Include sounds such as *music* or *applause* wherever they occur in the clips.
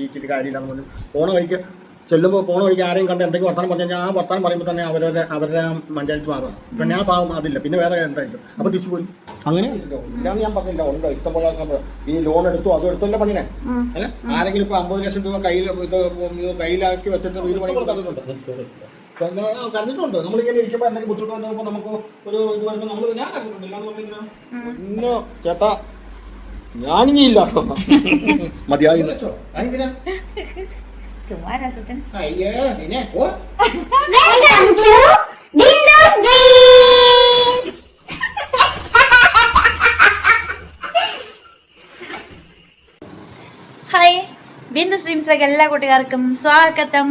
ജീവിച്ചിട്ട് കാര്യമില്ലാന്ന് പറഞ്ഞു ഫോൺ വഴിക്ക് ചെല്ലുമ്പോൾ പോണ വഴിക്ക് ആരെയും കണ്ട് എന്തെങ്കിലും വർത്താനം പറഞ്ഞു കഴിഞ്ഞാൽ ആ വർത്താനം പറയുമ്പോൾ തന്നെ അവരുടെ അവരുടെ പഞ്ചായത്ത് മാറുക. ഇപ്പം ഞാൻ പാവം അതില്ല. പിന്നെ വേറെ എന്തായാലും. അപ്പോൾ തിരിച്ചു പോയി അങ്ങനെ? ഇല്ലാന്ന് ഞാൻ പറഞ്ഞില്ല. ഉണ്ടോ? ഇഷ്ടംപോലെ ആൾക്കാർ ഈ ലോൺ എടുത്തു അതും എടുത്തല്ല പണിനെ അല്ല ആരെങ്കിലും ഇപ്പോൾ അമ്പത് ലക്ഷം രൂപ കയ്യിൽ ഇത് കയ്യിലാക്കി വെച്ചിട്ട് വീട് പണി കണ്ടിട്ടുണ്ട് ആ, കണ്ടിട്ടുണ്ട് നമ്മളിങ്ങനെ ഇരിക്കുമ്പോൾ എന്തെങ്കിലും ബുദ്ധിമുട്ട് വന്നപ്പോൾ നമുക്ക് ഒരു ഇത് വരുമ്പോൾ നമ്മൾ ഞാൻ കണ്ടിട്ടുണ്ട് ഇല്ലാന്ന് പറഞ്ഞാൽ ഇന്ന് ചേട്ടാ ഞാനിനി ഇല്ല കേട്ടോ മതിയായി ചുമ്മാ രസത്തിന് അയ്യേ പിന്നെ ഓ Welcome to Windows hi. Bindu സ്ട്രീംസിലേക്ക് എല്ലാ കുട്ടികാർക്കും സ്വാഗതം.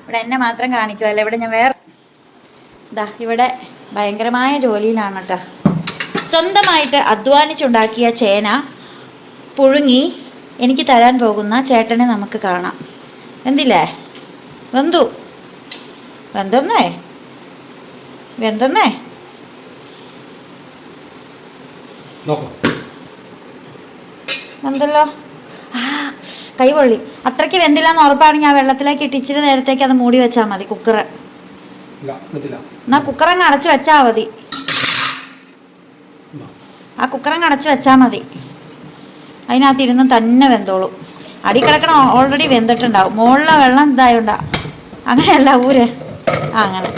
ഇവിടെ എന്നെ മാത്രം കാണിക്കുമല്ലോ ഇവിടെ ഞാൻ വേറെ ഇതാ ഇവിടെ ഭയങ്കരമായ ജോലിയിലാണ് കേട്ടോ. സ്വന്തമായിട്ട് അധ്വാനിച്ചുണ്ടാക്കിയ ചേന പുഴുങ്ങി എനിക്ക് തരാൻ പോകുന്ന ചേട്ടനെ നമുക്ക് കാണാം. എന്തില്ലേ? വെന്തു. വെന്തെന്നേ? വെന്തെന്നേ? വെന്തല്ലോ. ആ കൈപൊള്ളി അത്രയ്ക്ക് വെന്തില്ല എന്ന് ഉറപ്പാണെങ്കിൽ ആ വെള്ളത്തിലേക്ക് ഇട്ട് ഇച്ചിരി നേരത്തേക്ക് അത് മൂടി വെച്ചാൽ മതി കുക്കർ എന്നാ കുക്കറങ്ങ് അടച്ചു വെച്ചാൽ മതി. ആ കുക്കറങ്ങ് അടച്ചു വെച്ചാൽ മതി. അതിനകത്ത് ഇരുന്ന് തന്നെ വെന്തോളും. അടി കിടക്കണം ഓൾറെഡി വെന്തിട്ടുണ്ടാവും. മുകളിലെ വെള്ളം ഇതായോണ്ടാ. അങ്ങനെയല്ല ഊര്. ആ അങ്ങനെ.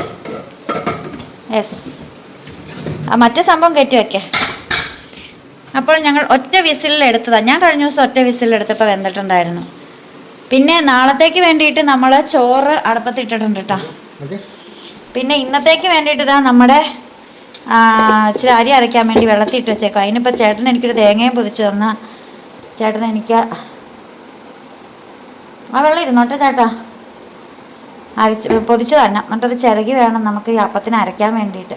യെസ് ആ മറ്റേ സംഭവം കയറ്റി വെക്കേ. അപ്പോൾ ഞങ്ങൾ ഒറ്റ വിസിലിൽ എടുത്തതാണ് ഞാൻ കഴിഞ്ഞ ദിവസം ഒറ്റ വിസിലിൽ എടുത്തപ്പോൾ വെന്തിട്ടുണ്ടായിരുന്നു. പിന്നെ നാളത്തേക്ക് വേണ്ടിയിട്ട് നമ്മൾ ചോറ് അടുപ്പത്തിട്ടിട്ടുണ്ട് കേട്ടോ പിന്നെ ഇന്നത്തേക്ക് വേണ്ടിയിട്ട് ഇതാ നമ്മുടെ ഇച്ചിരി അരി അരയ്ക്കാൻ വേണ്ടി വെള്ളത്തിൽ വെച്ചേക്കാം അതിനിപ്പോൾ ചേട്ടൻ എനിക്കൊരു തേങ്ങയും പൊതിച്ച് തന്ന ചേട്ടൻ എനിക്ക് ആ വെള്ളം ഇരുന്നോട്ടെ ചേട്ടാ. അരച്ച് പൊതിച്ച് തന്നെ എന്നിട്ടത് ചിരകി വേണം നമുക്ക് ഈ അപ്പത്തിന് അരയ്ക്കാൻ വേണ്ടിയിട്ട്.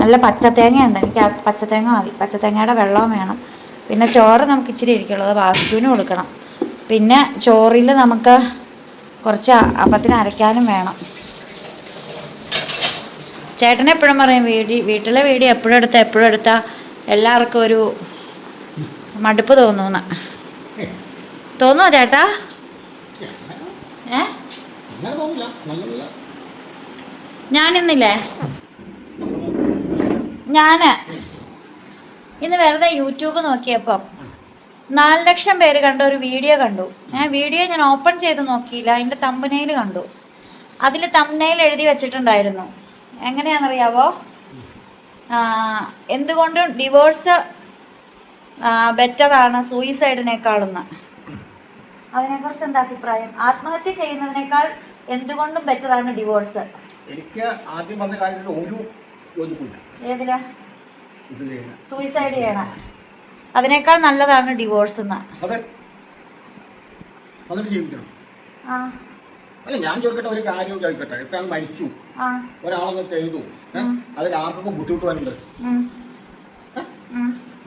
നല്ല പച്ചത്തേങ്ങയുണ്ട്. എനിക്ക് പച്ചത്തേങ്ങ മതി. പച്ചത്തേങ്ങയുടെ വെള്ളവും വേണം. പിന്നെ ചോറ് നമുക്ക് ഇച്ചിരി ഇരിക്കുള്ളൂ. അത് കൊടുക്കണം. പിന്നെ ചോറിൽ നമുക്ക് കുറച്ച് അപ്പത്തിന് അരയ്ക്കാനും വേണം. ചേട്ടൻ എപ്പോഴും പറയും വീടി വീട്ടിലെ വീടി എപ്പോഴും എടുത്താൽ എപ്പോഴും എടുത്താൽ എല്ലാവർക്കും ഒരു മടുപ്പ് തോന്നുന്ന. തോന്നുമോ ചേട്ടാ? ഏ ഞാനിന്നില്ലേ? ഞാൻ. ഇന്ന് വെറുതെ യൂട്യൂബ് നോക്കിയപ്പം നാല് ലക്ഷം പേര് കണ്ട ഒരു വീഡിയോ കണ്ടു. ഞാൻ വീഡിയോ ഞാൻ ഓപ്പൺ ചെയ്ത് നോക്കിയില്ല. അതിന്റെ തമ്പനയിൽ കണ്ടു. അതിൽ തമ്പനയിൽ എഴുതി വെച്ചിട്ടുണ്ടായിരുന്നു. എങ്ങനെയാണെന്നറിയാവോ? എന്തുകൊണ്ടും ഡിവോഴ്സ് ബെറ്ററാണ് സൂയിസൈഡിനേക്കാളെന്ന്. അതിനെക്കുറിച്ച് എന്താ അഭിപ്രായം? ആത്മഹത്യ ചെയ്യുന്നതിനേക്കാൾ എന്തുകൊണ്ടും ബെറ്ററാണ് ഡിവോഴ്സ്? എനിക്ക് ആദ്യം വന്ന കാര്യത്തിൽ ഒരു യോജിപ്പില്ല ഏതിലാ? സൂയിസൈഡ് ചെയ്യണം. അതിനേക്കാൾ നല്ലതാണ് ഡിവോഴ്സ് എന്ന് അതെ ജീവിക്കണം. ആ. അല്ല ഞാൻ ചോദിക്കട്ടെ ഒരു കാര്യം ചോദിക്കട്ടെ. ഇപ്പൊ ഞാൻ മരിച്ചു. ഒരാളൊന്ന് ചെയ്തു? അതിൽ ആർക്കൊക്കെ ബുദ്ധിമുട്ട് വരുന്നുണ്ട്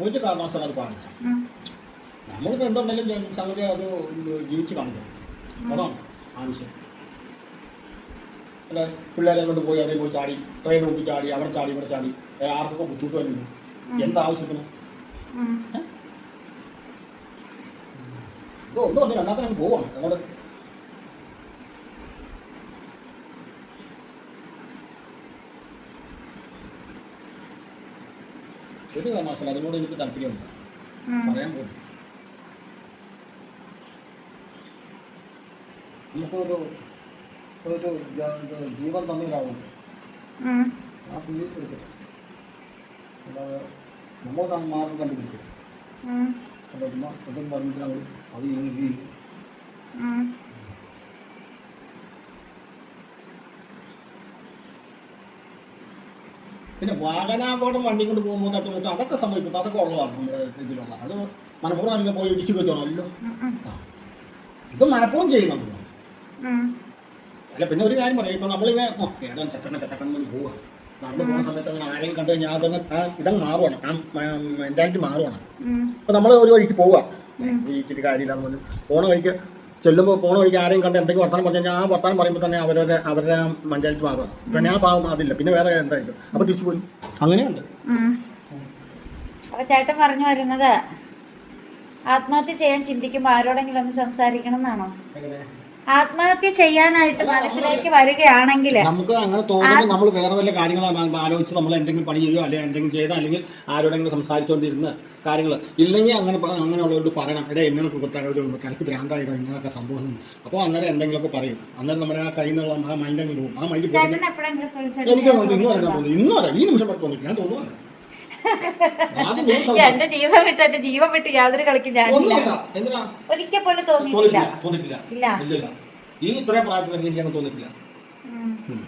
ഒരു കാരണവശാലും അത് പാടില്ല. നമ്മളിപ്പോ നമ്മളിപ്പോൾ എന്തുണ്ടെങ്കിലും സംഗതി അത് ജീവിച്ച് കാണിക്കണം. അതാണ് ആവശ്യം. അല്ലെ പിള്ളേരെ കൊണ്ട് പോയി അതേ പോയി ചാടി ട്രെയിൻ മുമ്പിൽ ചാടി അവിടെ ചാടി ഇവിടെ ചാടി ആർക്കൊക്കെ ബുദ്ധിമുട്ട് വരുന്നു എന്താവശ്യത്തിന് ഇതൊന്നും ഇത് ഒന്നും രണ്ടാമത്തെ അങ്ങ് പോവാണ്. അങ്ങോട്ട് ഒരു തമാശ അതിനോട് എനിക്ക് താല്പര്യമുണ്ട്. പറയാൻ പോകും നമുക്കൊരു ഒരു ജീവൻ തന്ന ഒരാളുണ്ട് ആ പുള്ളി എടുക്കട്ടെ അല്ലാതെ നമ്മൾ മാർഗം കണ്ടുപിടിക്കും. ഉം. അല്ല ചുമ്മാ സ്വന്തം പറഞ്ഞിട്ട് അത് ഈ പിന്നെ വാഹനാപകടം വണ്ടി കൊണ്ട് പോകുമ്പോൾ തട്ടുമുട്ടും അതൊക്കെ സംഭവിക്കും. അതൊക്കെ ഉള്ളതാണ് നമ്മുടെ ഇതിലുള്ള. അത് മനഃപൂർവം അല്ല പോയി ഇടിച്ചു കയറ്റണം അല്ലോ ഉം. ഉം. ഇത് മനഃപൂർവം ചെയ്യുന്നുണ്ടല്ലോ അല്ല പിന്നെ ഒരു കാര്യം പറയാം. ഇപ്പൊ നമ്മളിങ്ങനെ ഏതാണ് ചെറ്റക്കൻ എന്ന് പോവാ. നടന്നു പോകുന്ന സമയത്ത് അങ്ങനെ ആരെയും കണ്ടു കഴിഞ്ഞാൽ അതങ്ങ് ആ ഇതങ്ങ് മാറുവാണ്. ആ മെന്റാലിറ്റി മാറുവാണ്. അപ്പൊ നമ്മൾ ഒരു വഴിക്ക് പോവാ. ജീവിച്ചിട്ട് കാര്യമില്ലാന്ന് പറഞ്ഞു. പോണ വഴിക്ക് ചെല്ലുമ്പോൾ പോണ വഴിക്ക് ആരെയും കണ്ട് എന്തെങ്കിലും വർത്തമാനം പറഞ്ഞു കഴിഞ്ഞാൽ ആ വർത്താനം പറയുമ്പോൾ തന്നെ അവരുടെ അവരുടെ മെന്റാലിറ്റി മാറുക. പിന്നെ ഞാൻ പാവം അതില്ല. പിന്നെ വേറെ എന്തായിരിക്കും അപ്പൊ തിരിച്ചു പോയി. അങ്ങനെയുണ്ട്. അപ്പൊ ചേട്ടൻ പറഞ്ഞു വരുന്നത് ആത്മഹത്യ ചെയ്യാൻ ചിന്തിക്കുമ്പോ ആരോടെങ്കിലും ഒന്ന് സംസാരിക്കണം എന്നാണോ? ആത്മഹത്യ ചെയ്യാനായിട്ട് മനസ്സിലേക്ക് വരികയാണെങ്കിൽ നമുക്ക് അങ്ങനെ തോന്നുന്നു നമ്മൾ വേറെ വല്ല കാര്യങ്ങൾ ആലോചിച്ച് നമ്മൾ എന്തെങ്കിലും പണി ചെയ്യുകയോ അല്ലെങ്കിൽ എന്തെങ്കിലും ചെയ്ത? അല്ലെങ്കിൽ ആരോടെങ്കിലും സംസാരിച്ചുകൊണ്ടിരുന്ന കാര്യങ്ങൾ ഇല്ലെങ്കിൽ അങ്ങനെ അങ്ങനെയുള്ളവരോട് പറയണം. എടാ എന്നോട് കുറിച്ച് ഒരു കണക്ക് ഭ്രാന്തായിട്ടോ? ഇങ്ങനെയൊക്കെ സംഭവം. അപ്പോൾ അന്നേരം എന്തെങ്കിലുമൊക്കെ പറയും. അന്നേരം നമ്മുടെ ആ കയ്യിൽ നിന്നുള്ള ആ മൈൻഡ് അങ്ങ് പോകും. ആ മൈൻഡ് എനിക്ക് തോന്നുന്നു ഇന്നും അറിയാം ഈ നിമിഷം തോന്നില്ല ഞാൻ തോന്നുന്നു എന്റെ ജീവൻ വിട്ട് എന്റെ ജീവൻ വിട്ട് യാതൊരു കളിക്കും ഞാനില്ല. ഒരിക്കൽ പോലും തോന്നിയിട്ടില്ല. ഇല്ല. ഈ ഇത്രയും പ്രായത്തിൽ എനിക്ക് അങ്ങനെ തോന്നിട്ടില്ല ഉം. ഉം.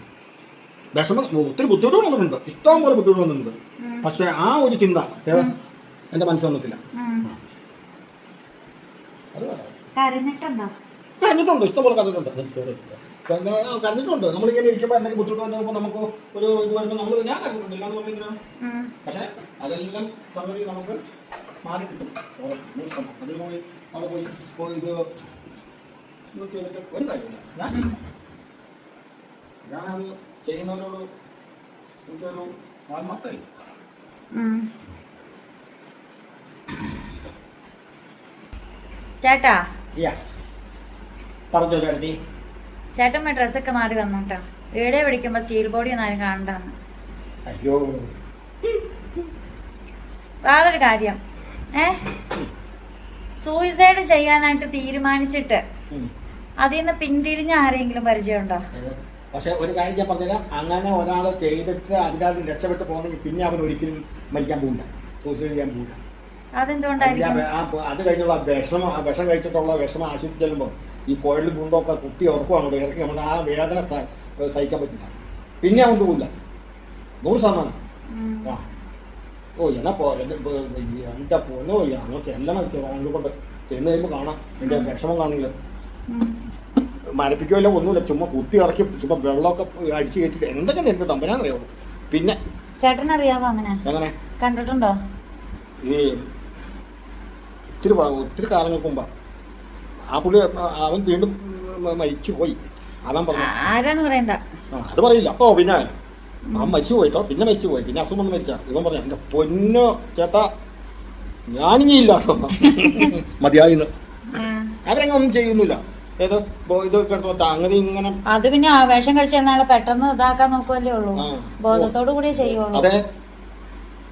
വിഷമം ഒത്തിരി ബുദ്ധിമുട്ട് വന്നിട്ടുണ്ട്. ഇഷ്ടം പോലെ ബുദ്ധിമുട്ട് വന്നിട്ടുണ്ട് പക്ഷെ ആ ഒരു ചിന്ത എന്റെ മനസ്സിൽ വന്നിട്ടില്ല. കരഞ്ഞിട്ടുണ്ടോ? കരഞ്ഞിട്ടുണ്ട്. ഇഷ്ടം പോലെ കരഞ്ഞിട്ടുണ്ട് കരഞ്ഞിട്ടുണ്ട് നമ്മളിങ്ങനെ ഇരിക്കുമ്പോൾ എന്തെങ്കിലും ബുദ്ധിമുട്ട് വന്നപ്പോൾ നമുക്ക് ഒരു ഇത് വരുമ്പോൾ നമ്മൾ ഞാൻ കണ്ടിട്ടുണ്ട്. ഇല്ലാന്ന് പറഞ്ഞാൽ. പക്ഷെ അതെല്ലാം സംഗതി നമുക്ക് മാറി കിട്ടും. അതിൽ പോയി അവിടെ പോയി പോയി ഇത് ചെയ്തിട്ട് ഒരു കാര്യമില്ല. ഞാൻ. ഞാനത് ചെയ്യുന്നവരോട് എനിക്കൊരു ആത്മാർത്ഥമില്ല ചേട്ടാ. യെസ് പറഞ്ഞോ ചേട്ടത്തി. ചേട്ടൻ ഡ്രസ്സൊക്കെ മാറി വന്നോട്ടാ. വീടേ വീഡിയോ പിടിക്കുമ്പോ സ്റ്റീൽ ബോഡി ഒന്നും ആരും കാണണ്ടാന്ന്. വേറൊരു കാര്യം. ഏ? സൂയിസൈഡ് ചെയ്യാനായിട്ട് തീരുമാനിച്ചിട്ട്. അതിൽ നിന്ന് പിന്തിരിഞ്ഞ ആരെങ്കിലും പരിചയമുണ്ടോ? പക്ഷെ ഒരു കാര്യം ഞാൻ പറഞ്ഞുതരാം. അങ്ങനെ ഒരാൾ ചെയ്തിട്ട് അതിനകത്ത് രക്ഷപ്പെട്ട് പോകുന്നെങ്കിൽ പിന്നെ അവൻ ഒരിക്കലും മരിക്കാൻ പോകില്ല സൂയിസൈഡ് ചെയ്യാൻ പോകില്ല അത് കഴിഞ്ഞുള്ള വിഷമം വിഷം കഴിച്ചിട്ടുള്ള വിഷമം ആശുപത്രി ചെല്ലുമ്പോൾ ഈ കുഴൽ ഗുണ്ടൊക്കെ കുത്തി ഉറക്കുവാണ് ഇറക്കി നമ്മൾ ആ വേദന സഹിക്കാൻ പറ്റില്ല. പിന്നെ അവൻ പോകില്ല നൂറ് ശതമാനം. ആ. ഓ എന്നാ പോ എന്റെ പോന്നോ എന്റെ പൊന്നോ അങ്ങ് ചെല്ലണം അതുകൊണ്ട് ചെന്ന് കഴിയുമ്പോൾ കാണാം. എന്റെ വിഷമം കാണില്ല. മരപ്പിക്കുകയല്ല ഒന്നുമില്ല. ചുമ്മാ കുത്തി ഇറക്കി ചുമ്മാ വെള്ളമൊക്കെ അടിച്ച് കയറ്റിട്ട് എന്തൊക്കെ എന്ത് തമ്പനാന്നറിയാമോ പിന്നെ ചേട്ടനറിയാവോ അങ്ങനെ? എങ്ങനെ? കണ്ടിട്ടുണ്ടോ? ഈ ഒത്തിരി ഒത്തിരി കാലങ്ങൾക്ക് മുമ്പാ ആ പുള്ളി അവൻ വീണ്ടും മരിച്ചു പോയി. അതാ പറഞ്ഞു ആരാന്ന് പറയണ്ട. അത് പറയില്ല. അപ്പോ പിന്നെ അവൻ മരിച്ചു പോയിട്ടോ പിന്നെ മരിച്ചു പോയി. പിന്നെ അസുഖം വന്ന് മരിച്ച. ഇവൻ പറഞ്ഞു എന്റെ പൊന്നോ ചേട്ടാ ഞാനിനി ഇല്ല കേട്ടോ *laughs* മതിയായിന്ന് അവരങ്ങനെ ഒന്നും ചെയ്യുന്നില്ല. ഏത് ഇത് കേട്ടോ അങ്ങനെ ഇങ്ങനെ അത് പിന്നെ ആവേശം വേഷം പെട്ടെന്ന് ഇതാക്കാൻ നോക്കുമല്ലേ ഉള്ളൂ. ബോധത്തോടു കൂടിയേ ചെയ്യുള്ളൂ അതെ.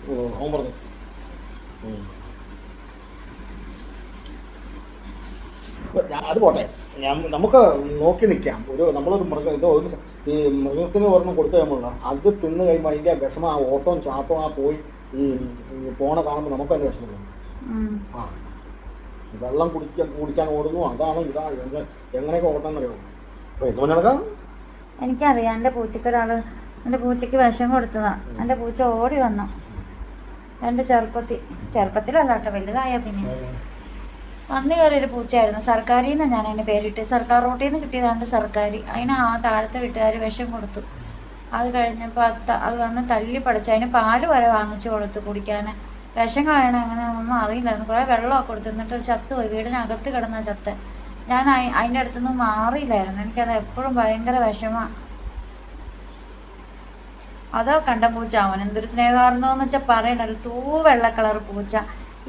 ഓ അവൻ പറഞ്ഞു ഉം. ഇപ്പൊ ഞാൻ- അത് പോട്ടെ. ഞാൻ നമുക്ക് നോക്കി നിൽക്കാം ഒരു നമ്മളൊരു മൃഗം ഇത് ഒരു ഈ മൃഗത്തിന് ഒരെണ്ണം കൊടുത്തു കഴിയുമ്പോൾ അത് തിന്ന് കഴിയുമ്പോൾ അതിന്റെ വിഷമം ആ ഓട്ടവും ചാട്ടവും ആ പോയി ഈ പോണ കാണുമ്പോൾ നമുക്ക് തന്നെ വിഷമം തോന്നും. ആ. വെള്ളം കുടിക്കാൻ കുടിക്കാൻ ഓടുന്നു. അതാണ് ഇതാണ് എങ്ങനെ എങ്ങനെയൊക്കെ ഓടണമെന്നറിയോ അപ്പോൾ എന്ത് പറഞ്ഞാൽ എനിക്കറിയാം. എന്റെ പൂച്ചയ്ക്ക് ഒരാൾ എന്റെ പൂച്ചയ്ക്ക് വിഷം കൊടുത്തതാണ് എന്റെ പൂച്ച ഓടി വന്നു. എന്റെ ചെറുപ്പത്തിൽ ചെറുപ്പത്തിലല്ല കേട്ടോ. വലുതായ പിന്നെ. വന്നു കയറിയൊരു പൂച്ചയായിരുന്നു. സർക്കാരിൽ നിന്ന് ഞാൻ അതിന് പേരിട്ട് സർക്കാർ റോട്ടിൽ നിന്ന് കിട്ടിയതാണ്ട് സർക്കാർ അതിന് ആ താഴത്തെ വീട്ടുകാർ വിഷം കൊടുത്തു. അത് കഴിഞ്ഞപ്പോൾ അത് അത് വന്ന് തല്ലി പടച്ചു. അതിന് പാൽ വരെ വാങ്ങിച്ചു കൊടുത്തു കുടിക്കാൻ. വിഷം കളയണ അങ്ങനെ ഒന്നും അറിയില്ലായിരുന്നു. കുറേ വെള്ളമൊക്കെ കൊടുത്തു. എന്നിട്ട് ചത്തുപോയി വീടിനകത്ത് കിടന്ന ചത്ത്. ഞാൻ അതിന്റെ അടുത്തുനിന്ന് മാറിയില്ലായിരുന്നു. എനിക്കത് എപ്പോഴും ഭയങ്കര വിഷമമാണ് അതോ കണ്ട പൂച്ച. അവൻ എന്തൊരു സ്നേഹമായിരുന്നോ എന്ന് വെച്ചാൽ പറയണല്ലോ തൂ വെള്ള കളർ പൂച്ച.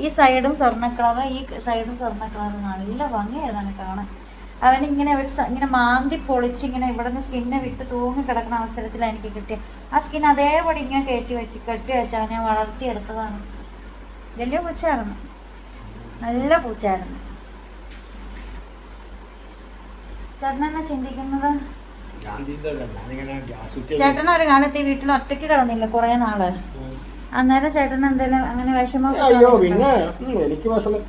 ഈ സൈഡും സ്വർണ കളറ് ഈ സൈഡും സ്വർണ കളറ് നല്ല ഭംഗിയായിരുന്നു കാണാൻ. അവനിങ്ങനെ ഒരു ഇങ്ങനെ മാന്തി പൊളിച്ച് ഇങ്ങനെ ഇവിടെ നിന്ന് സ്കിന്നെ വിട്ട് തൂങ്ങി കിടക്കുന്ന അവസരത്തിലാണ് എനിക്ക് കിട്ടിയത് ആ സ്കിൻ അതേപടി ഇങ്ങനെ കയറ്റി വെച്ച് കെട്ടി വെച്ച് അവനെ വളർത്തിയെടുത്തതാണ്. വലിയ പൂച്ചയായിരുന്നു. നല്ല പൂച്ചയായിരുന്നു. ചേട്ടനെന്നെ ചിന്തിക്കുന്നത്? ഒരു കാലത്ത് ഈ വീട്ടിൽ ഒറ്റയ്ക്ക് കിടന്നില്ല കുറെ നാൾ. അന്നേരം ചേട്ടൻ എന്തെങ്കിലും അങ്ങനെ വിഷമം അയ്യോ പിന്നെ എനിക്ക് വിഷമം.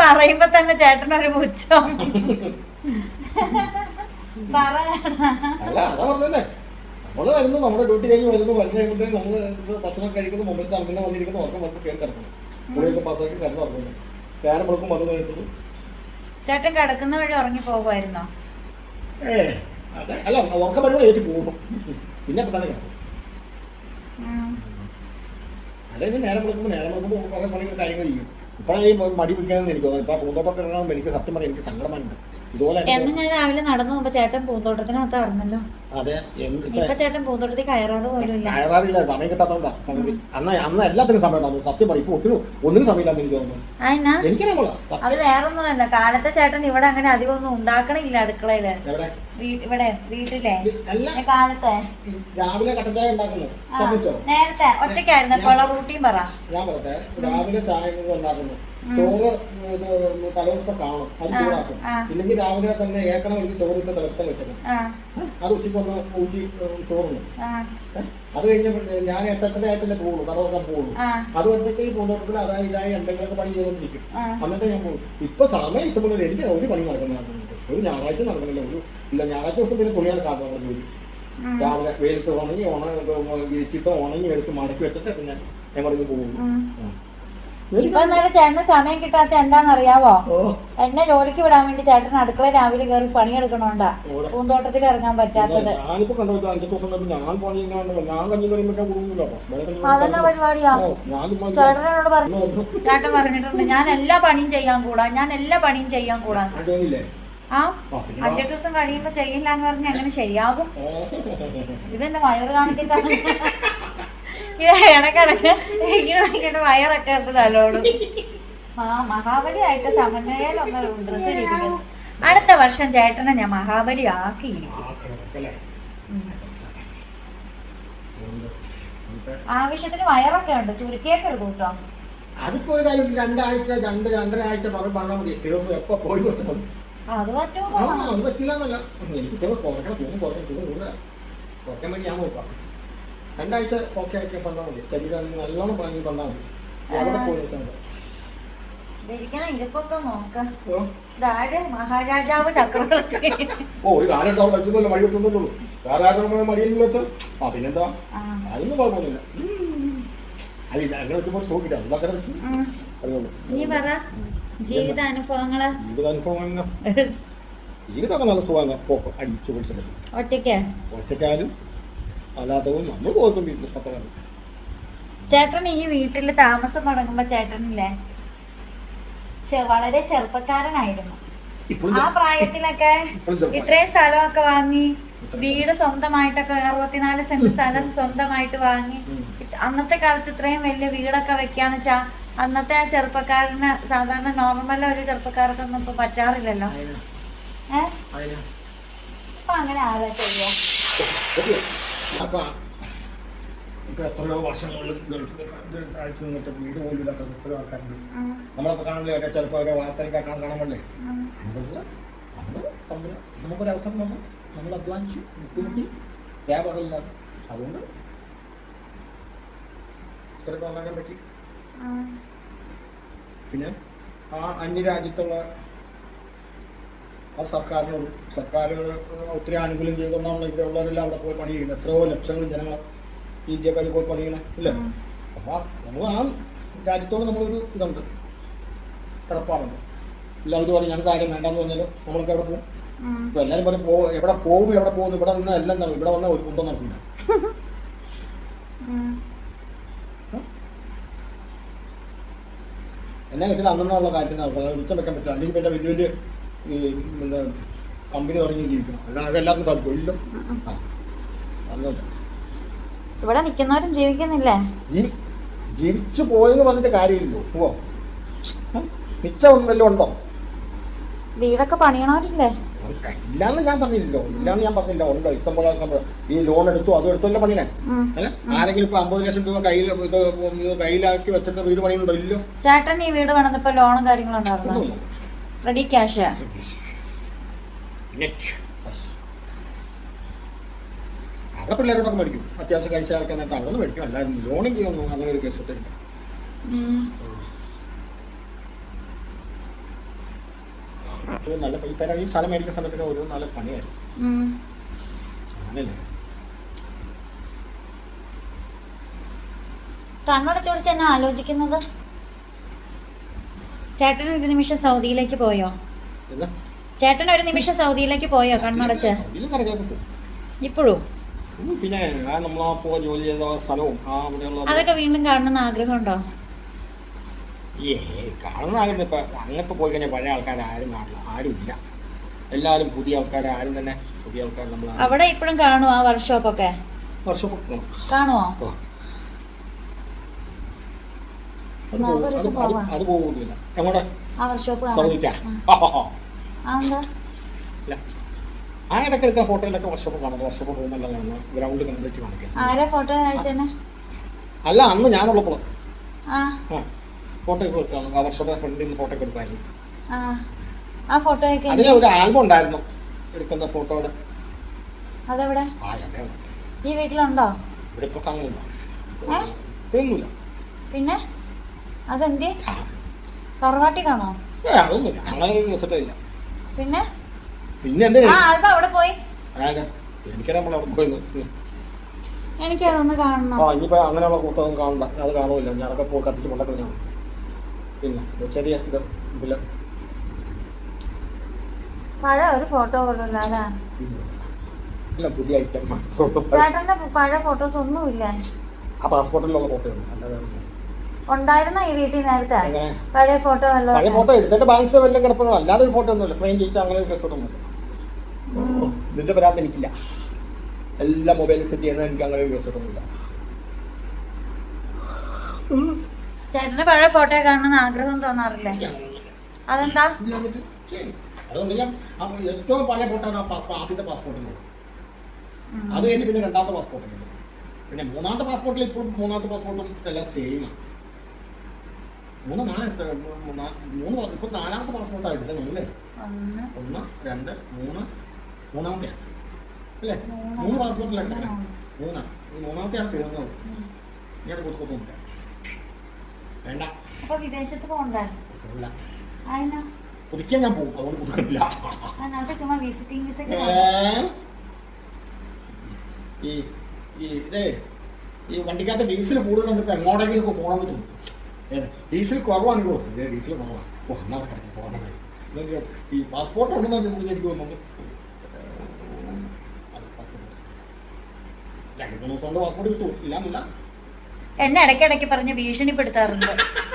പറയുമ്പോ തന്നെ ചേട്ടൻ ഒരു പുച്ഛം നമ്മൾ വരുന്നു നമ്മുടെ ഡ്യൂട്ടി കഴിഞ്ഞ് വരുന്നു വരുന്ന കഴിയുമ്പോഴത്തേക്ക് നമ്മൾ ഇത് ഭക്ഷണം കഴിക്കുന്നു മുമ്പ് സ്ഥലത്തിന് വന്നിരിക്കുന്നു ഉറക്കം വന്ന് കയറി കിടക്കുന്നു. പുള്ളിയൊക്കെ പാസ്സാക്കി കിടന്നു ഉറങ്ങുന്നു. ഞാനും മുളക്കും വന്നു കഴിക്കുന്നു. ചേട്ടൻ കിടക്കുന്ന വഴി ഉറങ്ങി പോകുമായിരുന്നോ ഏ അല്ല ഉറക്കം വരുമ്പോൾ ഏറ്റി പോകും പിന്നെ തന്നെ കിടക്കും നേരം വിളിക്കുമ്പോൾ നേരം വിളിക്കുമ്പോൾ കുറേ പണികൾ കാര്യങ്ങൾ ചെയ്യും. ഇപ്പോഴാണ് മടി പിടിക്കാൻ എനിക്ക് തോന്നുന്നു. ഇപ്പം പൂന്തോട്ടം കിടക്കണമെന്ന് എനിക്ക് സത്യം പറയാം എനിക്ക് സങ്കടമാനുണ്ട് എന്ന് ഞാൻ രാവിലെ നടന്നു പോകുമ്പോ ചേട്ടൻ പൂന്തോട്ടത്തിനകത്ത് അറിഞ്ഞല്ലോ അതെ എന്ത് ഇപ്പൊ ചേട്ടൻ പൂന്തോട്ടത്തിൽ കയറാറ് പോലും ഇല്ല. കയറാറില്ല സമയം കിട്ടാത്തോണ്ടാ സംഗതി അന്ന് അന്ന് എല്ലാത്തിനും സമയം ഉണ്ടാവും സത്യം പറയും ഇപ്പൊ ഒട്ടിനും ഒന്നിനും സമയമില്ലാന്ന് എനിക്ക് തോന്നുന്നു. അതിനാ എനിക്ക് നമ്മളാ അത് വേറൊന്നുമല്ല. കാലത്തെ ചേട്ടൻ ഇവിടെ അങ്ങനെ അധികം ഒന്നും ഉണ്ടാക്കണില്ല അടുക്കളയിൽ. ഇവിടെ വീട്ടിലെ. കാലത്തെ. രാവിലെ കട്ടൻ ചായ നേരത്തെ ഒറ്റയ്ക്കായിരുന്നു. റൂട്ടീൻ പറ. ഞാൻ പറയട്ടെ. രാവിലെ ചായ ഉണ്ടാക്കുന്നു. ചോറ് തലേദിവസത്തെ കാണും അത് ചൂടാക്കും. ഇല്ലെങ്കിൽ രാവിലെ തന്നെ ഏക്കണം എനിക്ക് ചോറിട്ട് തിളപ്പിച്ചാൽ വെച്ചേക്കും. ആ. അത് ഉച്ചയ്ക്ക് ഒന്ന് ഊറ്റി ചോറുന്നു അത് കഴിഞ്ഞ് ഞാൻ എട്ടെട്ടര ആയിട്ടല്ലേ പോകുള്ളൂ കട തുറക്കാൻ പോകുള്ളൂ അത് വന്നിട്ട് ഈ പൂന്തോട്ടത്തിൽ അതായത് ഇതായി എന്തെങ്കിലുമൊക്കെ പണി ചെയ്തുകൊണ്ടിരിക്കും. എന്നിട്ട് ഞാൻ പോകും. ഇപ്പൊ സമയം ഇഷ്ടമുള്ള എനിക്ക് ഒരു പണി നടക്കുന്ന ഒരു ഞായറാഴ്ച നടക്കുന്നില്ല. ഒരു ഇല്ല ഞായറാഴ്ച ദിവസം പിന്നെ തുണിയാണ് കാത്തു നമ്മുടെ ജോലി. രാവിലെ വെയിലത്ത് ഉണങ്ങി ഉണങ്ങി വിരിച്ചിട്ട് ഉണങ്ങി എടുത്ത് മടക്കി വെച്ചിട്ട് ഞാൻ ഞങ്ങളിത് പോകും. ഉം. ഇപ്പൊ എന്നാലും ചേട്ടന് സമയം കിട്ടാത്ത എന്താണെന്നറിയാവോ? എന്നെ ജോലിക്ക് വിടാൻ വേണ്ടി ചേട്ടൻ അടുക്കള രാവിലെ കയറി പണിയെടുക്കണോണ്ടാ. പൂന്തോട്ടത്തിൽ ഇറങ്ങാൻ പറ്റാത്തത്. അതെന്നാ പരിപാടിയാ? ചേട്ടനോട് പറഞ്ഞു ചേട്ടൻ പറഞ്ഞിട്ടുണ്ട് ഞാൻ എല്ലാ പണിയും ചെയ്യാൻ കൂടാ ഞാൻ എല്ലാ പണിയും ചെയ്യാൻ കൂടാ. ആ? അഞ്ചെട്ട് ദിവസം കഴിയുമ്പോ ചെയ്യില്ല എന്ന് പറഞ്ഞ എങ്ങനെ ശരിയാകും. ഇതെന്റെ വയറ് കാണിക്കാൻ *laughs* ഇങ്ങനെ വയറൊക്കെ തലോടും. ഡ്രസ് ഇരിക്കുന്നത് അടുത്ത വർഷം ചേട്ടനെ ഞാൻ മഹാബലി ആക്കിയിരിക്കും. ആവശ്യത്തിന് വയറൊക്കെ ഉണ്ട്. ചുരുക്കിയൊക്കെ ഒരു കൂട്ടോ. അതിപ്പോ ഒരു കാര്യം രണ്ടാഴ്ച രണ്ട് രണ്ടര ആഴ്ച പറഞ്ഞാൽ മതി. തീർന്നു എപ്പോ പോയി മതി അത് പറ്റില്ല എന്നല്ല എനിക്ക് കുറക്കണം കൂടുതലാണ് കുറയ്ക്കാൻ വേണ്ടി ഞാൻ നോക്കാം രണ്ടാഴ്ച ഓക്കെ ആക്കി പറഞ്ഞാൽ മതി. ശരീരം നല്ലോണം പറഞ്ഞ് പറഞ്ഞാൽ മതി. എവിടെ പോയി മഹാരാജാവ് ചക്രവർത്തി. ഓ ഒരു കാലം വെച്ചതല്ലോ മടി വെച്ചതല്ലോ വേറെ ആരുടെ മടിയിൽ വെച്ചാൽ ആ പിന്നെന്താ? അതൊന്നും കുഴപ്പമൊന്നുമില്ല. അല്ല അങ്ങനെ വെച്ചപ്പോൾ സ്റ്റോക്കില്ല വെച്ചു. ഉം. നീ പറ. ജീവിതാനുഭവങ്ങൾ? ജീവിതാനുഭവങ്ങൾ ജീവിതം ജീവിതമൊക്കെ നല്ല സുഖമാണ്. പോക്ക് അടിച്ചു പിടിച്ചിട്ടുണ്ട് ഒറ്റയ്ക്ക്? അല്ലാത്തതും നമ്മൾ പോയിക്കൊണ്ടിരിക്കുന്നു പത്തകാലം ചേട്ടൻ ഈ വീട്ടിൽ താമസം തുടങ്ങുമ്പോ ചേട്ടനില്ലേ? വളരെ ചെറുപ്പക്കാരനായിരുന്നു. ആ പ്രായത്തിലൊക്കെ ഇത്രയും സ്ഥലമൊക്കെ വാങ്ങി വീട് സ്വന്തമായിട്ടൊക്കെ അറുപത്തിനാല് സെന്റ് സ്ഥലം സ്വന്തമായിട്ട് വാങ്ങി. അന്നത്തെ കാലത്ത് ഇത്രയും വലിയ വീടൊക്കെ വെക്കാന്ന് വെച്ചാ അന്നത്തെ ആ ചെറുപ്പക്കാരന് സാധാരണ നോർമൽ ഒരു ചെറുപ്പക്കാർക്കൊന്നും ഇപ്പൊ പറ്റാറില്ലല്ലോ. ഏഹ് അപ്പൊ അങ്ങനെ ചെയ്യുക അപ്പൊ ഇപ്പൊ എത്രയോ വർഷങ്ങളിൽ ഗൾഫ് അയച്ചു നിന്നിട്ട് വീട് പോലും ഇല്ലാത്ത എത്രയോ ആൾക്കാരുണ്ട്. നമ്മളൊക്കെ കാണില്ലേ ചിലപ്പോൾ അവരെ വാർത്തയൊക്കെ കാണാൻ കാണാമല്ലേ നമ്മൾ നമുക്കൊരു അവസരം വന്നു നമ്മൾ അധ്വാനിച്ചു ബുദ്ധിമുട്ടി ക്യാബറില്ലാതെ അതുകൊണ്ട് ഇത്രയൊക്കെ ഉണ്ടാക്കാൻ പറ്റി പിന്നെ ആ അന്യരാജ്യത്തുള്ള ആ സർക്കാരിനോട് സർക്കാരുകൾ ഒത്തിരി ആനുകൂല്യം ചെയ്തുകൊണ്ടാണ് ഇവിടെ ഉള്ളവരെല്ലാം അവിടെ പോയി പണി ചെയ്യുന്നത് എത്രയോ ലക്ഷങ്ങൾ ജനങ്ങൾ ഇന്ത്യക്കാർ പോയി പണി ചെയ്യണം ഇല്ലേ? അപ്പോൾ നമ്മൾ ആ രാജ്യത്തോട് നമ്മളൊരു ഇതുണ്ട്. കിടപ്പാടുണ്ട്. എല്ലാവരും പറയും ഞങ്ങൾക്ക് ആരും വേണ്ടെന്ന് പറഞ്ഞാലും നമ്മളൊക്കെ എവിടെ പോകും. ഇപ്പൊ എല്ലാവരും പറയും പോ എവിടെ പോകും എവിടെ പോകുന്നു ഇവിടെ നിന്ന് എല്ലാം നടക്കും. ഇവിടെ വന്നാൽ ഒരു കുന്തം നടക്കില്ല എന്നെ കിട്ടിയത് അന്നുള്ള കാര്യത്തിൽ നടക്കുന്നത് വിളിച്ചു വെക്കാൻ പറ്റില്ല അല്ലെങ്കിൽ പിന്നെ വലിയ വലിയ ഈ പിന്നെ കമ്പനി തുടങ്ങി ജീവിക്കണം അല്ലാതെ എല്ലാവർക്കും സാധിക്കും. ഇല്ല ആ അതുകൊണ്ട് ഇവിടെ നിൽക്കുന്നവരും ജീവിക്കുന്നില്ലേ? ജീവി ജീവിച്ചു പോയെന്ന് പറഞ്ഞിട്ട് കാര്യമില്ലോ പോവോ. മിച്ചം വല്ലതും ഉണ്ടോ? വീടൊക്കെ പണിയണവരില്ലേ? ഇല്ലാന്ന് ഞാൻ പറഞ്ഞില്ലല്ലോ. ഇല്ലാന്ന് ഞാൻ പറഞ്ഞില്ല. ഉണ്ടോ? ഇഷ്ടം പോലെ ആൾക്കാർ ഈ ലോൺ എടുത്തു അതും എടുത്തല്ലോ. അല്ല ആരെങ്കിലും ഇപ്പൊ അമ്പത് ലക്ഷം രൂപ കയ്യിൽ ഇത് കയ്യിലാക്കി വെച്ചിട്ട് വീട് പണിയുന്നുണ്ടോ? ഇല്ലോ ചേട്ടൻ ഈ വീട് പണിതപ്പോ ലോണും കാര്യങ്ങളും ഉണ്ടായിരുന്നു? റെഡി ക്യാഷ് അവിടെ പിള്ളേരോടൊക്കെ മേടിക്കും. അത്യാവശ്യം കഴിച്ച ആൾക്കാരായിട്ട് അവിടെ നിന്ന് മേടിക്കും. അല്ലാതെ ലോണും ഒന്നും അങ്ങനെ ഒരു കേസ് ഇല്ല നല്ല നല്ല പേര ഈ സ്ഥലം മേടിക്കുന്ന സമയത്തൊക്കെ ഓരോ നല്ല പണിയായിരുന്നു അങ്ങനല്ലേ കണ്ണടച്ചോടിച്ച് എന്നെ ആലോചിക്കുന്നത്? ചേട്ടൻ ഒരു നിമിഷം സൗദിയിലേക്ക് പോയോ? ചേട്ടൻ ഒരു നിമിഷം സൗദിയിലേക്ക് പോയോ പോകും ഇപ്പോഴും? പിന്നെ നമ്മൾ പോ ജോലി ചെയ്ത സ്ഥലവും അതൊക്കെ വീണ്ടും കാണണമെന്ന് ആഗ്രഹമുണ്ടോ? ഏ കാണുന്ന ആഗ്രഹം ഇപ്പം അങ്ങനത്തെ പോയി കഴിഞ്ഞാൽ പഴയ ആൾക്കാർ ആരും കാണില്ല ആരും ഇല്ല. എല്ലാവരും പുതിയ ആൾക്കാർ ആരും തന്നെ പുതിയ ആൾക്കാർ നമ്മൾ അവിടെ ഇപ്പോഴും കാണുമോ ആ വർക്ക്ഷോപ്പൊക്കെ വർഷം കാണുമോ അത് പോകുന്നില്ല. എങ്ങോട്ട്? സൗദിക്കാ. ആ. ഇടയ്ക്ക് എടുക്കുന്ന ഫോട്ടോയിലൊക്കെ വർഷോപ്പ് കാണുന്നത് വർഷോപ്പ് റൂമെല്ലാം കാണുന്നത്. ഗ്രൗണ്ട് കംപ്ലീറ്റ് കാണിക്കാം ആരാ ഫോട്ടോ അയച്ചെന്നെ അല്ല അന്ന് ഞാനുള്ളപ്പോൾ ഫോട്ടോ ഒക്കെ എടുക്കാം ആ വർഷോപ്പിന്റെ ഫ്രണ്ടിൽ നിന്ന് ഫോട്ടോ ഒക്കെ എടുക്കായിരുന്നു ഫോട്ടോ അതിന് ഒരു ആൽബം ഉണ്ടായിരുന്നു. എടുക്കുന്ന ഫോട്ടോയുടെ. അതെവിടെ? ഈ വീട്ടിലുണ്ടോ? ഇവിടെ ഇപ്പൊ കാണുന്നില്ല. പിന്നെ? അതെന്തി? ആ കാണോ ഏ അതൊന്നുമില്ല അങ്ങനെ കേസിട്ടേ ഇല്ല. പിന്നെ? പിന്നെ എന്തിനാ? ആ ആൽബം അവിടെ പോയി. എനിക്കറിയാം നമ്മൾ അവിടെ പോയി ഉം. എനിക്കതൊന്ന് കാണണം. ആ ഇനിയിപ്പോൾ അങ്ങനെയുള്ള കാണണ്ട. അത് കാണൂല ഞാനൊക്കെ പോയി കത്തിച്ച് കൊണ്ടൊക്കെ പിന്നെ ഇത് ഇതില്ല പഴയ ഒരു ഫോട്ടോ പോലും ഇല്ല പുതിയ ഐറ്റം ചേട്ടന്റെ പഴയ ഫോട്ടോസ് ഒന്നുമില്ല. ആ പാസ്പോർട്ടിലുള്ള ഫോട്ടോ ഉണ്ട് അല്ലാതെ. ഉണ്ടായിരുന്ന ഈ വീട്ടിൽ നേരത്തെ പഴയ ഫോട്ടോ പഴയ ഫോട്ടോ എടുത്തിട്ട് ബാലൻസ് വല്ല കിടപ്പുണ്ടോ അല്ലാതെ ഒരു ഫോട്ടോ ഒന്നുമില്ല. ഫ്രെയിം ചെയ്യിച്ച അങ്ങനെ ഒരു കേസൊന്നുമില്ല ഇതിന്റെ പരാതി എനിക്കില്ല. എല്ലാ മൊബൈലിൽ സെറ്റ് ചെയ്യുന്ന എനിക്ക് അങ്ങനെ ഒരു കേസൊന്നുമില്ല ചേട്ടന്റെ പഴയ ഫോട്ടോ കാണണമെന്ന് ആഗ്രഹം തോന്നാറില്ലേ? അതെന്താ? അതുകൊണ്ട് ഞാൻ ഏറ്റവും പഴയ ഫോട്ടോ ആദ്യത്തെ പാസ്പോർട്ടിനുള്ളത് അത് കഴിഞ്ഞ് പിന്നെ രണ്ടാമത്തെ പാസ്പോർട്ടിൽ പിന്നെ മൂന്നാമത്തെ പാസ്പോർട്ടിൽ ഇപ്പോഴും മൂന്നാമത്തെ പാസ്പോർട്ടും എല്ലാം സെയിമാണ് മൂന്ന് നാല് എത്ര? മൂന്ന് ഇപ്പൊ നാലാമത്തെ എടുത്തത് അല്ലേ ഒന്ന്. രണ്ട് മൂന്ന്. മൂന്നാമത്തെ അല്ലേ? മൂന്ന് പാസ്പോർട്ടിലാണ് മൂന്നാ. ഈ മൂന്നാമത്തെയാണ് തീർന്നത്. ഞാൻ കൊടുക്കൊന്നുമില്ല വേണ്ട. അപ്പൊ വിദേശത്ത് പോകണ്ടേ. പുതുക്കിയാ ഞാൻ പോകും. അതുകൊണ്ട് പുതുക്കില്ല? ഈ ഈ ഇതേ ഈ വണ്ടിക്കകത്ത് ഡീസൽ കൂടുതൽ എങ്ങോട്ടെങ്കിലും പോകണമെന്ന് തോന്നും ഏത് ഡീസൽ കുറവാണ് ഏ ഡീസൽ കുറവാണ്. ഓ എന്നാ കിടക്കും. പോകണത് ഈ പാസ്പോർട്ട് ഉണ്ടെന്ന് എനിക്ക് തോന്നുന്നു അത് passport. രണ്ട് മൂന്ന് ദിവസം പാസ്പോർട്ട് കിട്ടും ഇല്ലാന്നില്ല. എന്നെ ഇടയ്ക്കിടയ്ക്ക് പറഞ്ഞ് ഭീഷണിപ്പെടുത്താറുണ്ട്.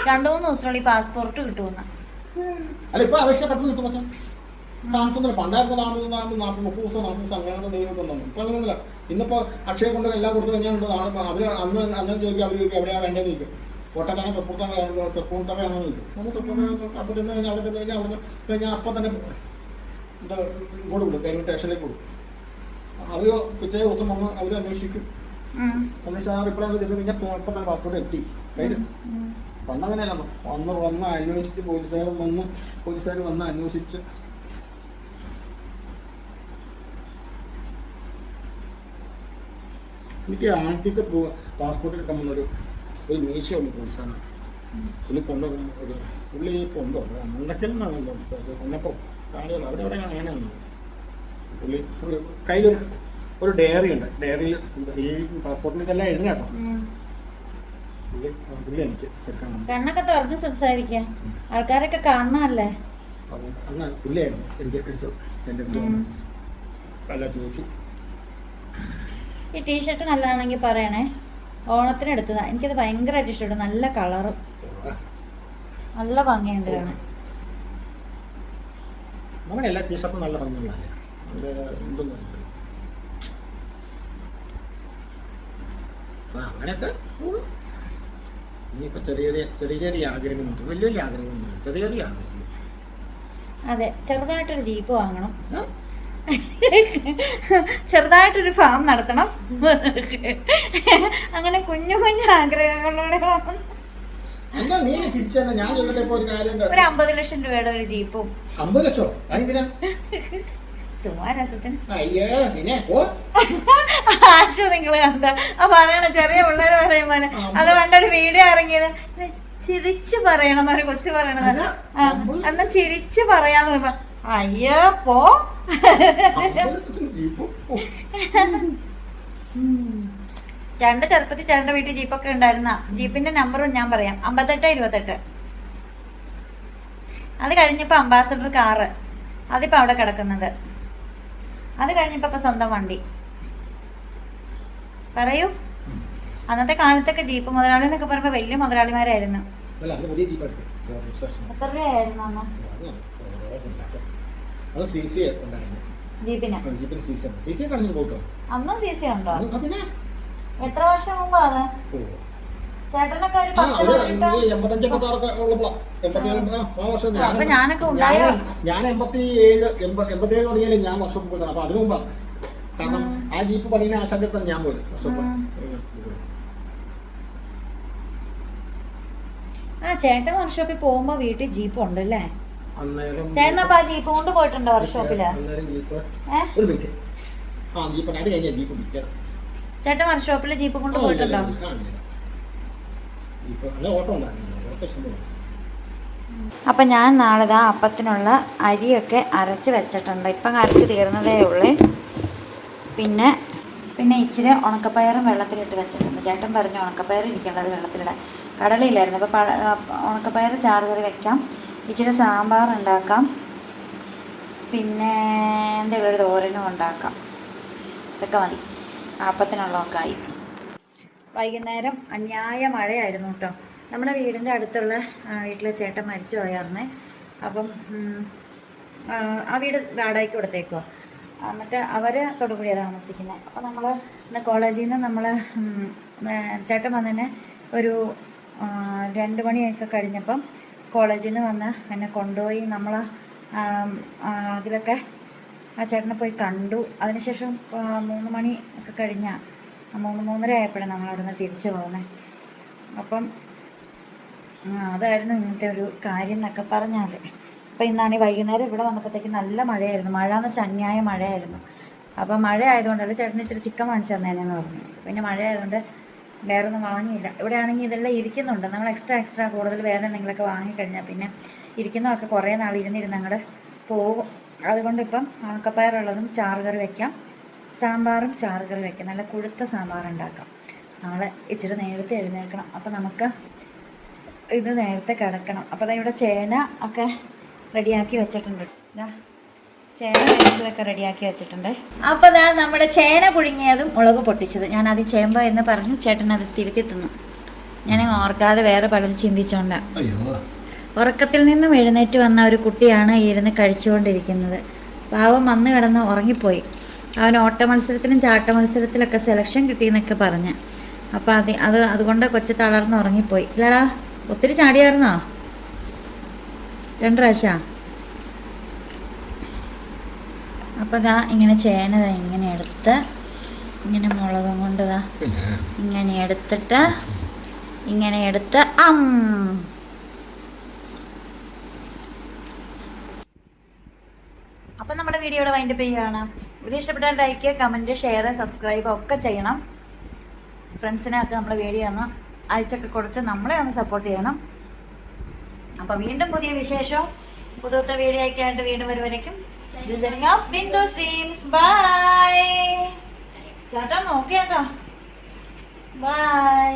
രണ്ടു മൂന്ന് ദിവസത്തിനുള്ളിൽ പാസ്പോർട്ട് കിട്ടുമെന്ന് അല്ല ഇപ്പൊ അപേക്ഷ പെട്ടെന്ന് കിട്ടും ചാൻസ് ഒന്നുമില്ല. പണ്ടായിരുന്നു നാൽപ്പത് നാൽപ്പത് നാൽപ്പത് മുപ്പത് ദിവസം നാൽപ്പത് ദിവസം അങ്ങനെ ദൈവം തന്നു ഇപ്പൊ ഇന്നിപ്പോ അക്ഷയ കൊണ്ട് എല്ലാം കൊടുത്തു കഴിഞ്ഞാൽ നാളെ അവർ അന്ന് അന്ന് ചോദിക്കും അവർ ചോദിക്കും എവിടെയാ വേണ്ടതെന്ന് ചോദിക്കും. കോട്ടയത്താണ് തൃപ്പൂർത്താണ് തൃപ്പൂണിത്തറയാണെന്ന് ചോദിക്കും നമ്മൾ തൃപ്പൂണിത്തറ അപ്പോൾ ചെന്ന് കഴിഞ്ഞാൽ അവിടെ ചെന്ന് കഴിഞ്ഞാൽ അവിടെ കഴിഞ്ഞാൽ അപ്പം തന്നെ ഇത് ഇങ്ങോട്ട് വിടും കഴിഞ്ഞ സ്റ്റേഷനിലേക്ക് വിടും. അവർ പിറ്റേ ദിവസം വന്ന് അവർ അന്വേഷിക്കും. അന്വേഷിച്ച് ആ റിപ്ലൈ ചെയ്ത് കഴിഞ്ഞാൽ അപ്പം തന്നെ പാസ്പോർട്ട് എത്തി. കഴിഞ്ഞു. പണ്ടങ്ങനെയല്ല വന്ന് വന്ന് അന്വേഷിച്ച് പോലീസുകാർ വന്ന് പോലീസുകാർ വന്ന് അന്വേഷിച്ച്. എനിക്ക് ആദ്യത്തെ പാസ്പോർട്ട് എടുക്കാൻ വന്ന ഒരു മീശയുള്ള പോലീസാണ്. പുള്ളി കൊണ്ട ഒരു പുള്ളി കൊണ്ടോ മുണ്ടക്കൽ കൊന്നപ്പം കാര്യമല്ല അവിടെ എവിടെ അങ്ങനെയാണ് പുള്ളി ഒരു കയ്യിലൊരു ഒരു ഡയറി ഉണ്ട്. ഡയറിയിൽ ഈ പാസ്പോർട്ടിൽ ഇതെല്ലാം എഴുതുന്ന കേട്ടോ. പുള്ളി എനിക്ക് കണ്ണൊക്കെ തുറന്ന് സംസാരിക്കാം. ആൾക്കാരൊക്കെ കാണണമല്ലേ പുള്ളിയായിരുന്നു എനിക്ക് എന്റെ. അല്ല ചോദിച്ചു. ഈ ടീഷർട്ട് നല്ലതാണെങ്കിൽ പറയണേ. ഓണത്തിന് എനിക്കത് ഭയങ്കരമായിട്ട് ഇഷ്ടപ്പെട്ടു. നല്ല കളറ്. നല്ല ഭംഗിയുണ്ട് കാണാൻ. നമ്മുടെ എല്ലാ ടീഷർട്ടും നല്ല ഭംഗിയുള്ളതല്ലേ അങ്ങനെയൊക്കെ. ഇനിയിപ്പോൾ ചെറിയ ചെറിയ ചെറിയ ചെറിയ ആഗ്രഹങ്ങളുണ്ട്. വലിയ ചെറിയ ചെറിയ അതെ ചെറുതായിട്ടൊരു ജീപ്പ് വാങ്ങണം? *laughs* ചെറുതായിട്ടൊരു ഫാം നടത്തണം. അങ്ങനെ കുഞ്ഞു കുഞ്ഞു ആഗ്രഹങ്ങളോടെ ഒരു അമ്പത് ലക്ഷം രൂപയുടെ ഒരു ജീപ്പും. അമ്പത് ലക്ഷോ? ചുമ്മാ രസത്തിന്. ആശു നിങ്ങൾ കണ്ട. ആ പറയണ ചെറിയ പിള്ളേർ പറയും പോലെ അത് കണ്ടൊരു വീഡിയോ ഇറങ്ങിയത്. ചിരിച്ചു പറയണം എന്നൊരു കൊച്ചു പറയണത്. എന്നാ ചിരിച്ചു പറയാന്ന് പറയുമ്പോ അയ്യോ പോ. ചേട്ടന്റെ ചെറുപ്പത്തിൽ ചേട്ടന്റെ വീട്ടിൽ ജീപ്പൊക്കെ ഉണ്ടായിരുന്ന? ജീപ്പിന്റെ നമ്പറും ഞാൻ പറയാം. അമ്പത്തെട്ട് ഇരുപത്തെട്ട്. അത് കഴിഞ്ഞപ്പോ അംബാസഡർ കാറ്. അതിപ്പോ അവിടെ കിടക്കുന്നത്. അത് കഴിഞ്ഞപ്പോ ഇപ്പൊ സ്വന്തം വണ്ടി. പറയൂ. അന്നത്തെ കാലത്തൊക്കെ ജീപ്പ് മുതലാളി എന്നൊക്കെ പറയുമ്പോ വലിയ മുതലാളിമാരായിരുന്നു. എത്ര രൂപയായിരുന്നു അന്ന്. അത് സി സി ഉണ്ടായിരുന്നു. ജീപ്പിന്. ജീപ്പിന് സി സി സി സി കടഞ്ഞു പോട്ടോ അന്നും സി സി ഉണ്ടോ? ആ, പിന്നെ? എത്ര വർഷം മുമ്പാണ്. ചേട്ടനൊക്കെ ഒരു ആ പത്ത് ആ, ആ ഞാനൊക്കെ? ഞാൻ- എൺപത്തി ഏഴ് എൺപ- എൺപത്തി ഏഴ് തുടങ്ങിയാലും ഞാൻ വർഷം പോയതാണ്. അപ്പൊ അതിനു മുമ്പാണ് കാരണം ആ. ജീപ്പ് പണിയുന്ന ആശാന്റെ അടുത്താണ് ഞാൻ പോയത് ആ. ചേട്ടൻ വർക്ക്ഷോപ്പിൽ പോകുമ്പോ വീട്ടിൽ ജീപ്പ് ഉണ്ട് അല്ലേ അന്നേരം ചേട്ടൻ അപ്പൊ ആ ജീപ്പ് കൊണ്ട് പോയിട്ടുണ്ടോ വർക്ക്ഷോപ്പിൽ ചേട്ടൻ ജീപ്പ് കൊണ്ട് പോയിട്ടുണ്ടോ? അപ്പം ഞാൻ നാളെ ദാ അപ്പത്തിനുള്ള അരിയൊക്കെ അരച്ച് വെച്ചിട്ടുണ്ട്. ഇപ്പം അരച്ച് തീർന്നതേ ഉള്ളൂ. പിന്നെ പിന്നെ ഇച്ചിരി ഉണക്കപ്പയറും വെള്ളത്തിലിട്ട് വെച്ചിട്ടുണ്ട്. ചേട്ടൻ പറഞ്ഞു ഉണക്കപ്പയർ ഇരിക്കേണ്ടത് വെള്ളത്തിലിടാൻ. കടലയില്ലായിരുന്നു. അപ്പോൾ പഴ ഉണക്കപ്പയർ ചാറ് കറി വെക്കാം. ഇച്ചിരി സാമ്പാർ ഉണ്ടാക്കാം. പിന്നെ എന്തെങ്കിലും ഒരു തോരനും ഉണ്ടാക്കാം. ഇതൊക്കെ മതി. അപ്പത്തിനുള്ളതൊക്കെ ആയി. വൈകുന്നേരം അന്യായ മഴയായിരുന്നു കേട്ടോ. നമ്മുടെ വീടിന്റെ അടുത്തുള്ള വീട്ടിലെ ചേട്ടൻ മരിച്ചു പോയായിരുന്നു അപ്പം ആ, വീട് വാടകയ്ക്ക് കൊടുത്തേക്കുക എന്നിട്ട് അവർ തൊടുപുഴയാണ് താമസിക്കുന്നത് അപ്പോൾ നമ്മൾ ഇന്ന് കോളേജിൽ നിന്ന് നമ്മൾ ചേട്ടൻ വന്നതിന് ഒരു രണ്ട് മണിയൊക്കെ കഴിഞ്ഞപ്പം കോളേജിൽ നിന്ന് വന്ന് എന്നെ കൊണ്ടുപോയി നമ്മൾ അതിലൊക്കെ ആ ചേട്ടനെ പോയി കണ്ടു. അതിനുശേഷം മൂന്ന് മണി ഒക്കെ കഴിഞ്ഞാ മൂന്ന് മൂന്നര ആയപ്പോഴാണ് നമ്മൾ അവിടെ നിന്ന് തിരിച്ചു പോകുന്നത് അപ്പം അതായിരുന്നു ഇന്നത്തെ ഒരു കാര്യം എന്നൊക്കെ പറഞ്ഞാൽ അപ്പം ഇന്നാണ് വൈകുന്നേരം ഇവിടെ വന്നപ്പോഴത്തേക്ക് നല്ല മഴയായിരുന്നു. മഴ എന്ന് വെച്ചാൽ അന്യായ മഴയായിരുന്നു. അപ്പം മഴ ആയതുകൊണ്ടല്ല ചേട്ടന് ഇച്ചിരി ചിക്കൻ വാങ്ങിച്ചു തന്നേനെന്ന് പറഞ്ഞു. പിന്നെ മഴ ആയതുകൊണ്ട് വേറെ ഒന്നും വാങ്ങിയില്ല. ഇവിടെ ആണെങ്കിൽ ഇതെല്ലാം ഇരിക്കുന്നുണ്ട്. നമ്മൾ എക്സ്ട്രാ എക്സ്ട്രാ കൂടുതൽ വേറെ എന്തെങ്കിലുമൊക്കെ വാങ്ങിക്കഴിഞ്ഞാൽ പിന്നെ ഇരിക്കുന്നതൊക്കെ കുറേ നാൾ ഇരുന്നിരുന്ന് അങ്ങോട്ട് പോകും. അതുകൊണ്ട് ഇപ്പം ഉണക്കപ്പയറുള്ളതും ചാറുകറി വെക്കാം. സാമ്പാറും ചാറുകറി വെക്കാം. നല്ല കൊഴുത്ത സാമ്പാർ ഉണ്ടാക്കാം. നാളെ ഇച്ചിരി നേരത്തെ എഴുന്നേൽക്കണം. അപ്പം നമുക്ക് ഇത് നേരത്തെ കിടക്കണം. അപ്പോൾ ഇവിടെ ചേന ഒക്കെ റെഡിയാക്കി വെച്ചിട്ടുണ്ട്. ദാ ചേന വേവിച്ചതൊക്കെ റെഡിയാക്കി വെച്ചിട്ടുണ്ട്. അപ്പോൾ ദാ നമ്മുടെ ചേന പുഴുങ്ങിയതും മുളക് പൊട്ടിച്ചത്. ഞാൻ അത് ചേമ്പ എന്ന് പറഞ്ഞു ചേട്ടൻ അത് തിരുത്തി തിന്നു. ഞാൻ ഓർക്കാതെ വേറെ പലതും ചിന്തിച്ചോണ്ടാ. അയ്യോ. ഉറക്കത്തിൽ നിന്നും എഴുന്നേറ്റ് വന്ന ഒരു കുട്ടിയാണ് ഇരുന്ന് കഴിച്ചുകൊണ്ടിരിക്കുന്നത്. പാവം വന്ന് കിടന്ന് ഉറങ്ങിപ്പോയി. അവൻ ഓട്ട മത്സരത്തിലും ചാട്ട മത്സരത്തിലൊക്കെ സെലക്ഷൻ കിട്ടിയെന്നൊക്കെ പറഞ്ഞ്. അപ്പോൾ അത് അത് അതുകൊണ്ട് കൊച്ചു തളർന്ന് ഉറങ്ങിപ്പോയി. ഇല്ലടാ ഒത്തിരി ചാടിയായിരുന്നോ? രണ്ട് പ്രാവശ്യം? അപ്പോൾ ഇതാ ഇങ്ങനെ ചേന ദാ ഇങ്ങനെ എടുത്ത് ഇങ്ങനെ മുളകും കൊണ്ട് ദാ ഇങ്ങനെ എടുത്തിട്ട് ഇങ്ങനെ എടുത്ത് അം. അപ്പം നമ്മുടെ വീഡിയോ ഇവിടെ വൈൻഡപ്പ് ചെയ്യുകയാണ്. വീഡിയോ ഇഷ്ടപ്പെട്ടാൽ ലൈക്ക് കമന്റ് ഷെയർ സബ്സ്ക്രൈബ് ഒക്കെ ചെയ്യണം. ഫ്രണ്ട്സിനൊക്കെ നമ്മുടെ വീഡിയോ ഒന്ന് അയച്ചൊക്കെ കൊടുത്ത് നമ്മളെ ഒന്ന് സപ്പോർട്ട് ചെയ്യണം. അപ്പോൾ വീണ്ടും പുതിയ വിശേഷവും പുതുത്ത വീഡിയോ ഒക്കെ ആയിട്ട് വീണ്ടും വരുവരേക്കും ഓഫ് ബിന്ദു സ്ട്രീംസ് ബൈ ചേട്ടാ നോക്കിയാട്ടോ ബൈ